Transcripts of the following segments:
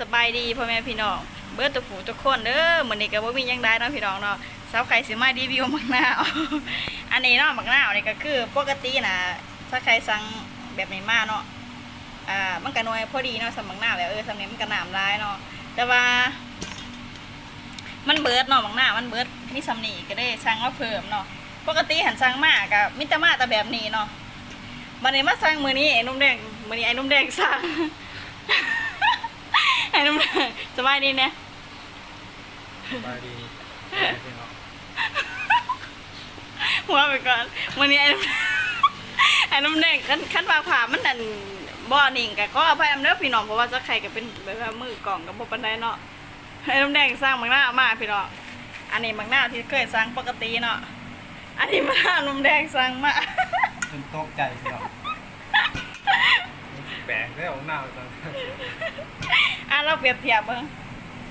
สบายดีพ่อแม่พี่น้องเบิร์ตตัวผูทุกคนเด้อมื้อนี้ก็บ่มียังได้เนาะพี่น้องเนาะสาวไข่สิมารีวิวมักนาวอันนี้เนาะมักนาวนี่ก็คือปกติน่ะถ้าใครสั่งแบบนี้มาเนาะอ่ามันก็น่วยพอดีเนาะสำมักนาวแล้วเออสำเนี้มันก็น้ำลายเนาะแต่ว่า มันเบิร์ดเนาะมักนาวมันเบิร์ดมีสำนีก็ได้สั่งมาเพิ่มเนาะปกติหันสั่งมาก็มีแต่มาแต่แบบนี้เนาะวันนี้มาสั่งมือนี้ไอ้นุ่มแดงมือนี้ไอ้นุ่มแดงสั่ง นุ่มแดงสบายดีเนี่ยสบายดีพี่น้องหัวไปก่อนวันนี้ไอ้น้ำไอ้น้ำแดงขั้นขั้นว่าผ่ามันนั่นบ่อนิ่งกะก็เอาไปอำเด้อพี่น้องเพราะว่าจะใครก็เป็นแบบว่ามือกล่องกับบ่ปานใดเนาะไอ้น้ำแดงสร้างมังหน้ามาพี่น้องอันนี้มังหน้าที่เคยสร้างปกติเนาะอันนี้มังหน้าน้ำแดงสร้างมาจนตกใจพี่น้องแปลกได้ออกหน้าจังอะ เราเปรียบเทียบเบิ่ง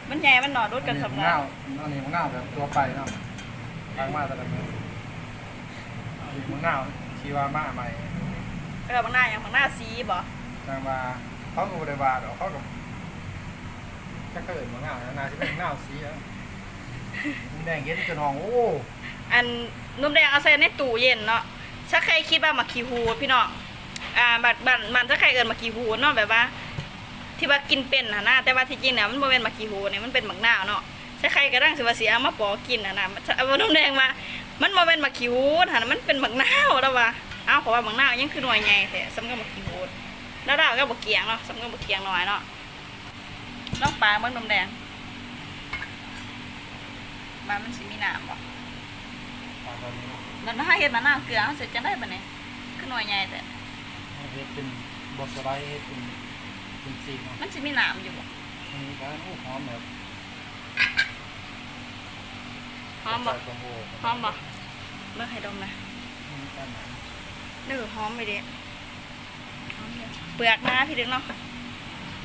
มันใหญ่มันหนอรุดกันสำหนัน้ากอันนี้มันหน้าแบบตัวไปเนาะทางมาแต่ละมืออันนี้มันหน้าชีวามาใหม่เออมังหน้าอย่างมังหน้าสีบ่ทางมาเขาก็บริวารเขากับแค่เกิดมันหน้านาที่เป็นหน้าสีอะมันแดงเย็นจนห้องโอ้อันนุ่มแดงเอาใส่ในตู้เย็นเนาะถ้าใครคิดว่ามักขี้หูพี่น้องอ่าบัดบัดมันถ้าใครเอิ้นมักขี้หูเนาะแบบว่า ที่ว่ากินเป็นนะนะแต่ว่าที่จริงเนี่ยมันบ่เป็นมักขี้หูเนี่ยมันเป็นมักหน้าเนาะถ้าใครก็ดังสิว่าสิเอามาปอกินนะนะมันเอานุ่มแดงมา มันบ่เป็นมักขี้หูหันมันเป็นมักหน้าแล้วว่าเอ้าเพราะว่ามักหน้ายังคือหน่วยใหญ่แท้สำกับมักขี้หูแล้วดาก็บ่เกียงเนาะสำกับบ่เกียงน้อยเนาะลองปลาเบิ่งนุ่มแดงมามันสิมีน้ำบ่ตอนนี้แล้วถ้าเฮ็ดมะนาเกลือเอาเสร็จจะได้ปะเนี่ยคือหน่วยใหญ่แต่เฮ็ดเป็นบอสไลด์เป็น เป็นซีนมันสิมีน้ำอยู่บ่อันนี้ก็โอ้หอมแบบหอมบ่ใส่ตรงโหอมบ่เบิ่งให้ดมนะมีการหนังเด้อหอมไปเด้หอมเด้อเปลือกนะพี่ดึงเนาะ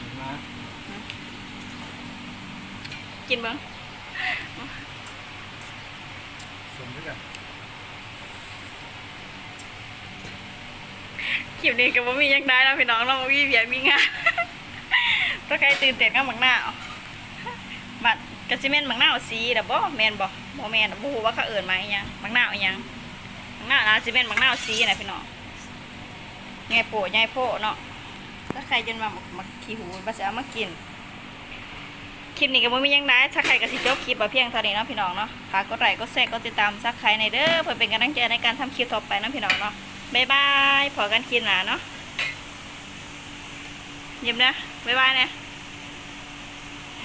มีมากินเบิ่งสมด้วยกันคลิปนี้ก็บ่มีหยังได้นะพี่น้องเราะบ่มีเวียกมีงาน ถ้าใครตื่นเต้นกับหมักหน้าวบัดก็สิแม่นหมักหน้าวสีดอกบ่แมนบ่บ่แมนบ่ฮู้ว่าเขาเอิ้นมาอีหยังหมักหน้าวอีหยังหมักหน้าวน่าสิแม่นหมักหน้าวสีนะพี่น้องไงโปะไงโปะเนาะถ้าใครจนมามาขี้หูมาจะเอามากินคลิปนี้ก็บ่มียังได้ถ้าใครก็สิจบคลิปมาเพียงเท่านี้เนาะพี่น้องเนาะฝากกดไลค์กดแชร์กดติดตามซักใครในเด้อเพื่อเป็นกำลังใจในการทำคลิปต่อไปเนาะพี่น้องเนาะบ๊ายบายพอกันคลิปหนาเนาะยิ้มนะบ๊ายบายนะ